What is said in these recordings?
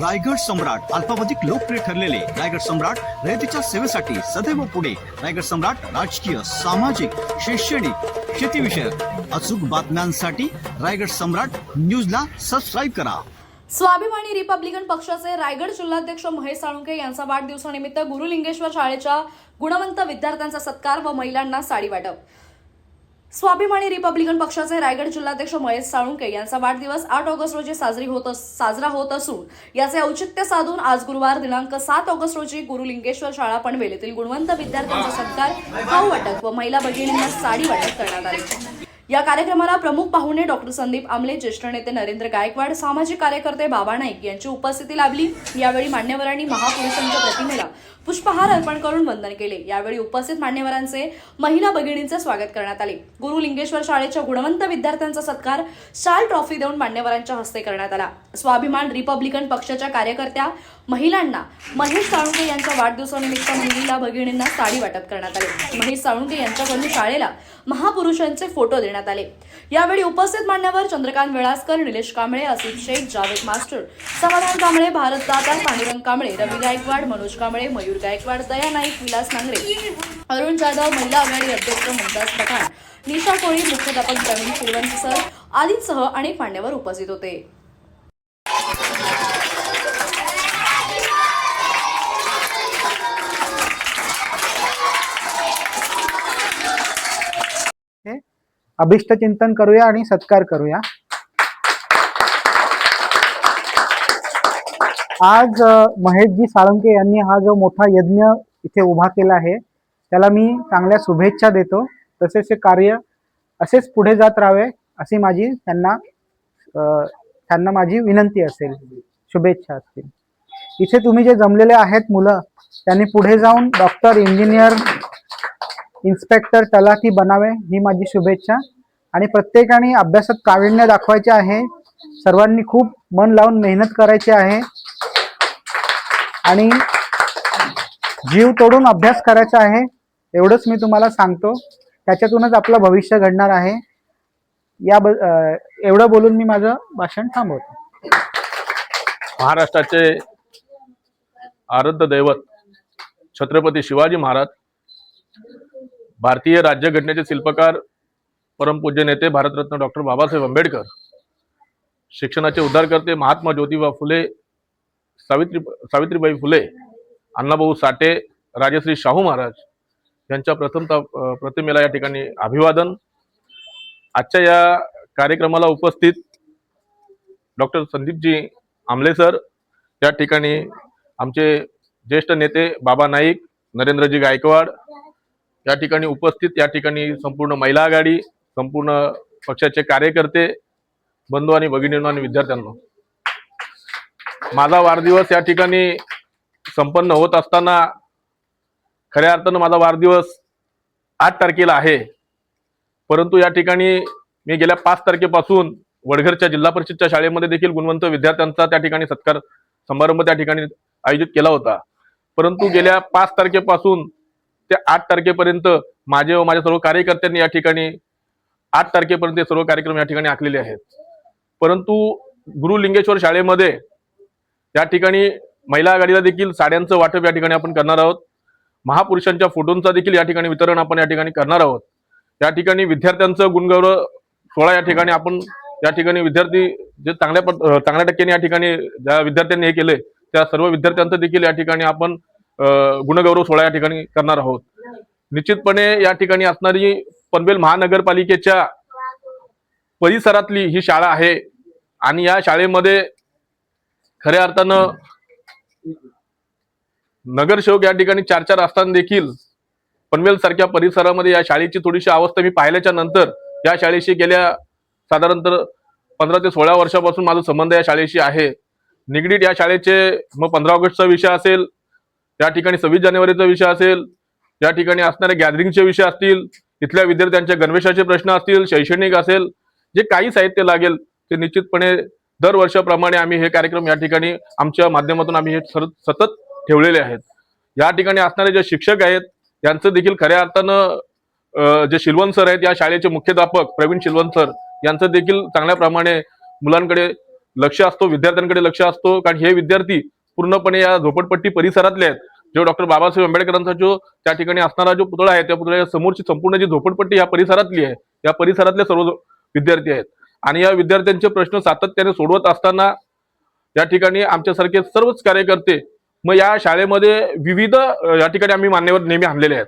रायगड सम्राट अल्पावधिक लोकप्रिय ठरलेले रायगड सम्राट रयतेच्या सेवेसाठी सदैव पुढे. रायगड सम्राट राजकीय सामाजिक शैक्षणिक शेतीविषयक अचूक बातम्यांसाठी रायगड सम्राट न्यूजला सबस्क्राईब करा. स्वाभिमानी रिपब्लिकन पक्षाचे रायगड जिल्हाध्यक्ष महेश साळुंके यांचा वाढदिवसानिमित्त गुरुलिंगेश्वर शाळेच्या गुणवंत विद्यार्थ्यांचा सत्कार व महिलांना साडी वाटप. स्वाभिमानी रिपब्लिकन पक्षाचे रायगड जिल्हाध्यक्ष महेश साळुंके यांचा वाढदिवस आठ ऑगस्ट रोजी साजरी होत साजरा होत असून याचे औचित्य साधून आज गुरुवार दिनांक सात ऑगस्ट रोजी गुरुलिंगेश्वर शाळा पनवेल येथील गुणवंत विद्यार्थ्यांचा सत्कार खाऊ वाटप व महिला भगिनींना साडी वाटप करण्यात आले. या कार्यक्रमाला प्रमुख पाहुणे डॉक्टर संदीप आमले ज्येष्ठ नेते नरेंद्र गायकवाड सामाजिक कार्यकर्ते बाबा नाईक यांची उपस्थिती लाभली. यावेळी मान्यवरांनी महापुरुषांच्या प्रतिमेला पुष्पहार अर्पण करून वंदन केले. यावेळी उपस्थित मान्यवरांचे महिला भगिनींचे स्वागत करण्यात आले. गुरु लिंगेश्वर शाळेच्या गुणवंत विद्यार्थ्यांचा सत्कार शाल ट्रॉफी देऊन मान्यवरांच्या हस्ते करण्यात आला. स्वाभिमान रिपब्लिकन पक्षाच्या कार्यकर्त्या महिलांना महेश साळुंके यांच्या वाढदिवसानिमित्त महिला भगिनींना साडी वाटप करण्यात आले. महेश साळुंके यांच्याकडून शाळेला महापुरुषांचे फोटो देण्यात आले. यावेळी उपस्थित मान्यवर चंद्रकांत वेळासकर निलेश कांबळे असित शेख जावेद मास्टर समाधान कांबळे भारत दातार पांडुरंग कांबळे रवी गायकवाड मनोज कांबळे मयूर गायकवाड दया नाईक विलास नांगरे अरुण जाधव महिला आघाडी अध्यक्ष मुमताज पठाण निशा कोळी मुख्याध्यापक प्रवीण शिरवंत सर आदींसह अनेक मान्यवर उपस्थित होते. अभिष्ट चिंतन करूया आणि सत्कार करूया. आज महेशजी साळुंके यांनी हा जो मोठा यज्ञ इथे उभा केला आहे त्याला मी चांगल्या शुभेच्छा देतो. तसेच हे कार्य असेच पुढे जात राहावे अशी माझी त्यांना त्यांना माझी विनंती असेल. शुभेच्छा असतील. इथे तुम्ही जे जमलेले आहेत मुलं त्यांनी पुढे जाऊन डॉक्टर इंजिनियर इन्स्पेक्टर तलाठी बनावे ही माझी शुभेच्छा. आणि प्रत्येकाने अभ्यासात प्रावीण्य दाखवायचे आहे. सर्वांनी खूप मन लावून मेहनत करायची आहे. आणि जीव तोडून अभ्यास करायचा आहे एवढंच मी तुम्हाला सांगतो. त्याच्यातूनच आपलं भविष्य घडणार आहे. या ब- एवढं बोलून मी माझं भाषण थांबवतो. महाराष्ट्राचे आराध्य दैवत छत्रपती शिवाजी महाराज भारतीय राज्यघटनेचे शिल्पकार परमपूज्य नेते भारतरत्न डॉक्टर बाबासाहेब आंबेडकर शिक्षणाचे उद्धारकर्ते महात्मा ज्योतिबा फुले सावित्री सावित्रीबाई फुले अण्णाभाऊ साठे राजश्री शाहू महाराज यांच्या प्रथम प्रतिमेला या ठिकाणी अभिवादन. आजच्या या कार्यक्रमाला उपस्थित डॉक्टर संदीपजी आमले सर या ठिकाणी आमचे ज्येष्ठ नेते बाबा नाईक नरेंद्रजी गायकवाड या ठिकाणी उपस्थित या ठिकाणी संपूर्ण महिला आघाडी संपूर्ण पक्षाचे कार्यकर्ते बंधू आणि भगिनींनो आणि विद्यार्थ्यांना. माझा वाढदिवस या ठिकाणी संपन्न होत असताना खऱ्या अर्थानं माझा वाढदिवस आठ तारखेला आहे. परंतु या ठिकाणी मी गेल्या पाच तारखेपासून वडघरच्या जिल्हा परिषदच्या शाळेमध्ये देखील गुणवंत विद्यार्थ्यांचा त्या ठिकाणी सत्कार समारंभ त्या ठिकाणी आयोजित केला होता. परंतु गेल्या पाच तारखेपासून ते आठ तारखेपर्यंत माझे व माझ्या सर्व कार्यकर्त्यांनी या ठिकाणी आठ तारखेपर्यंत सर्व कार्यक्रम या ठिकाणी आखलेले आहेत. परंतु गुरु लिंगेश्वर शाळेमध्ये त्या ठिकाणी महिला आघाडीला देखील साड्यांचं वाटप या ठिकाणी आपण करणार आहोत. महापुरुषांच्या फोटोंचा देखील या ठिकाणी वितरण आपण या ठिकाणी करणार आहोत. या ठिकाणी विद्यार्थ्यांचं गुणगौरव सोहळा या ठिकाणी आपण या ठिकाणी विद्यार्थी जे चांगल्या चांगल्या टक्क्याने या ठिकाणी ज्या विद्यार्थ्यांनी हे केले त्या सर्व विद्यार्थ्यांचं देखील या ठिकाणी आपण गुणगौरव सोहळा या ठिकाणी करणार आहोत. निश्चितपणे या ठिकाणी असणारी पनवेल महानगरपालिकेच्या परिसरातली ही शाळा आहे आणि या शाळेमध्ये खऱ्या अर्थानं नगरसेवक या ठिकाणी चार चार असताना देखील पनवेल सारख्या परिसरामध्ये या शाळेची थोडीशी अवस्था मी पाहिल्याच्या नंतर या शाळेशी गेल्या साधारणतः पंधरा ते सोळा वर्षापासून माझा संबंध या शाळेशी आहे. निगडीत या शाळेचे मग पंधरा ऑगस्टचा विषय असेल या ठिकाणी सव्वीस जानेवारीचा विषय असेल या ठिकाणी असणारे गॅदरिंगचे विषय असतील इथल्या विद्यार्थ्यांच्या गणवेशाचे प्रश्न असतील शैक्षणिक असेल जे काही साहित्य लागेल ते निश्चितपणे दरवर्षाप्रमाणे आम्ही हे कार्यक्रम या ठिकाणी आमच्या माध्यमातून आम्ही हे सतत ठेवलेले आहेत. या ठिकाणी असणारे जे शिक्षक आहेत यांचं देखील खऱ्या अर्थानं जे शिलवंत सर आहेत या शाळेचे मुख्याध्यापक प्रवीण शिलवंत सर यांचं देखील चांगल्या प्रमाणे मुलांकडे लक्ष असतो विद्यार्थ्यांकडे लक्ष असतो. कारण हे विद्यार्थी पूर्णपणे या झोपडपट्टी परिसरातले आहेत. जो डॉक्टर बाबासाहेब आंबेडकरांचा जो त्या ठिकाणी असणारा जो पुतळा आहे त्या पुतळ्याच्या समोरची संपूर्ण जी झोपडपट्टी या परिसरातली आहे या परिसरातले सर्व विद्यार्थी आहेत. आणि या विद्यार्थ्यांचे प्रश्न सातत्याने सोडवत असताना या ठिकाणी आमच्यासारखे सर्वच कार्यकर्ते मग या शाळेमध्ये विविध या ठिकाणी आम्ही मान्यवर नेहमी आणलेले आहेत.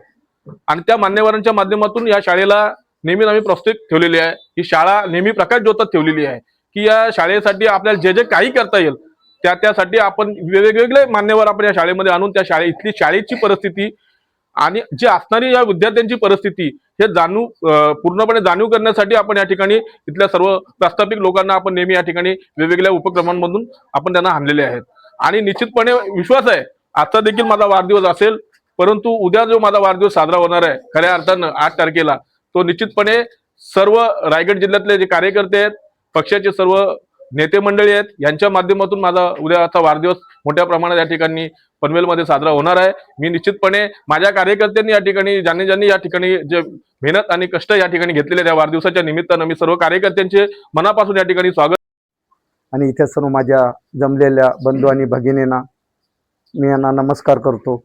आणि त्या मान्यवरांच्या माध्यमातून या शाळेला नेहमी आम्ही प्रस्तुत ठेवलेली आहे. ही शाळा नेहमी प्रकाश ज्योतात ठेवलेली आहे की या शाळेसाठी आपल्याला जे जे काही करता येईल त्या त्यासाठी आपण वेगवेगळे मान्यवर आपण या शाळेमध्ये आणून त्या शाळे इथली शाळेची परिस्थिती आणि जी असणारी या विद्यार्थ्यांची परिस्थिती हे जाणू पूर्णपणे जाणीव करण्यासाठी आपण या ठिकाणी इथल्या सर्व प्रास्ताविक लोकांना आपण नेहमी या ठिकाणी वेगवेगळ्या उपक्रमांमधून आपण त्यांना आणलेले आहेत. आणि निश्चितपणे विश्वास आहे आजचा देखील माझा वाढदिवस असेल परंतु उद्या जो माझा वाढदिवस साजरा होणार आहे खऱ्या अर्थानं आठ तारखेला तो निश्चितपणे सर्व रायगड जिल्ह्यातले जे कार्यकर्ते आहेत पक्षाचे सर्व नेते मंडळी आहेत यांच्या माध्यमातून माझा उद्याचा वाढदिवस मोठ्या प्रमाणात या ठिकाणी पनवेलमध्ये साजरा होणार आहे. मी निश्चितपणे माझ्या कार्यकर्त्यांनी या ठिकाणी ज्यांनी ज्यांनी या ठिकाणी जे मेहनत आणि कष्ट या ठिकाणी घेतलेले त्या वाढदिवसाच्या निमित्तानं मी सर्व कार्यकर्त्यांचे मनापासून या ठिकाणी स्वागत आणि इथे सर्व माझ्या जमलेल्या बंधू आणि भगिनींना मी यांना नमस्कार करतो.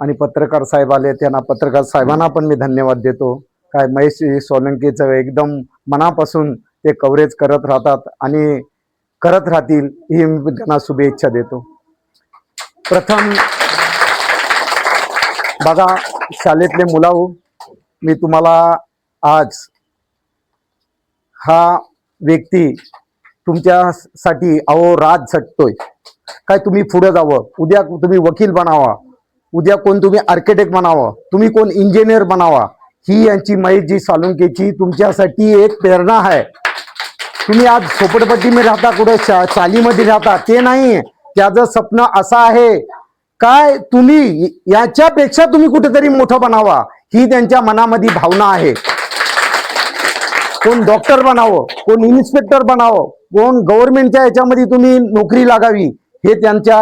आणि पत्रकार साहेब आले त्यांना पत्रकार साहेबांना पण मी धन्यवाद देतो. काय महेश सोलंकीचं एकदम मनापासून ते कव्हरेज करत राहतात आणि करत राहतील ही मी त्यांना शुभेच्छा देतो. प्रथम बघा शाळेतले मुलाहो मी तुम्हाला आज हा व्यक्ती तुमच्यासाठी अहो रात झटतोय. काय तुम्ही पुढे जावं? उद्या तुम्ही वकील बनावा. उद्या कोण तुम्ही आर्किटेक्ट बनावा? तुम्ही कोण इंजिनियर बनावा? ही यांची महेशजी सालुंकेची तुमच्यासाठी एक प्रेरणा आहे. तुम्ही आज झोपडपट्टी राहता कुठे शा चालीमध्ये राहता ते नाही. त्याचं स्वप्न असं आहे. काय तुम्ही याच्यापेक्षा तुम्ही कुठेतरी मोठं बनावा ही त्यांच्या मनामध्ये भावना आहे. कोण डॉक्टर बनावं कोण इन्स्पेक्टर बनावं कोण गव्हर्नमेंटच्या याच्यामध्ये तुम्ही नोकरी लागावी हे त्यांच्या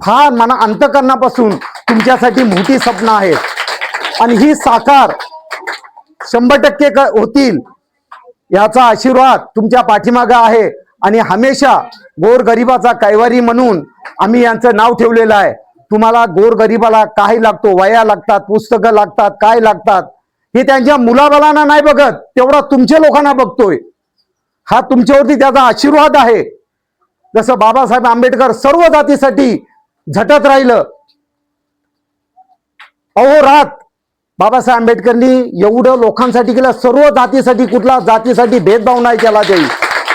फार मना अंतकरणापासून तुमच्यासाठी मोठी स्वप्न आहेत आणि ही साकार शंभर टक्के होतील याचा आशीर्वाद तुमच्या पाठीमागं आहे. आणि हमेशा गोरगरिबाचा कैवारी म्हणून आम्ही यांचं नाव ठेवलेलं आहे. तुम्हाला गोरगरिबाला काय लागतो वया लागतात पुस्तकं लागतात काय लागतात हे त्यांच्या मुलाबालांना नाही बघत तेवढा तुमच्या लोकांना बघतोय. हा तुमच्यावरती त्याचा आशीर्वाद आहे. जसं बाबासाहेब आंबेडकर सर्व जातीसाठी झटत राहिलं. अहो रात बाबासाहेब आंबेडकरनी एवढं लोकांसाठी केलं सर्व जातीसाठी कुठला जातीसाठी भेदभाव नाही केला जाईल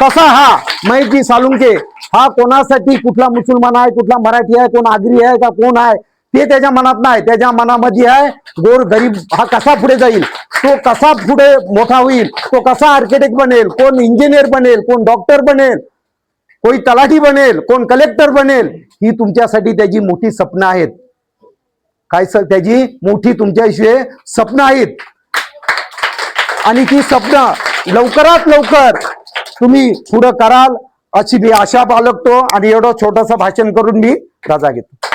तसा हा? महेशजी सालुंके. हा कोणासाठी कुठला मुसलमान आहे कुठला मराठी आहे कोण आगरी आहे का कोण आहे ते त्याच्या मनात नाही. त्याच्या मनामध्ये आहे गोर गरीब हा कसा पुढे जाईल? तो कसा पुढे मोठा होईल? तो कसा आर्किटेक्ट बनेल? कोण इंजिनियर बनेल? कोण डॉक्टर बनेल? कोणी तलाठी बनेल? कोण कलेक्टर बनेल? ही तुमच्यासाठी त्याची मोठी स्वप्न आहेत. काय त्याची मोठी तुमच्याशिवाय स्वप्न आहेत. आणि ती स्वप्न लवकरात लवकर तुम्ही पुढं कराल अशी मी आशा बाळगतो आणि एवढं छोटंसं भाषण करून मी रजा घेतो.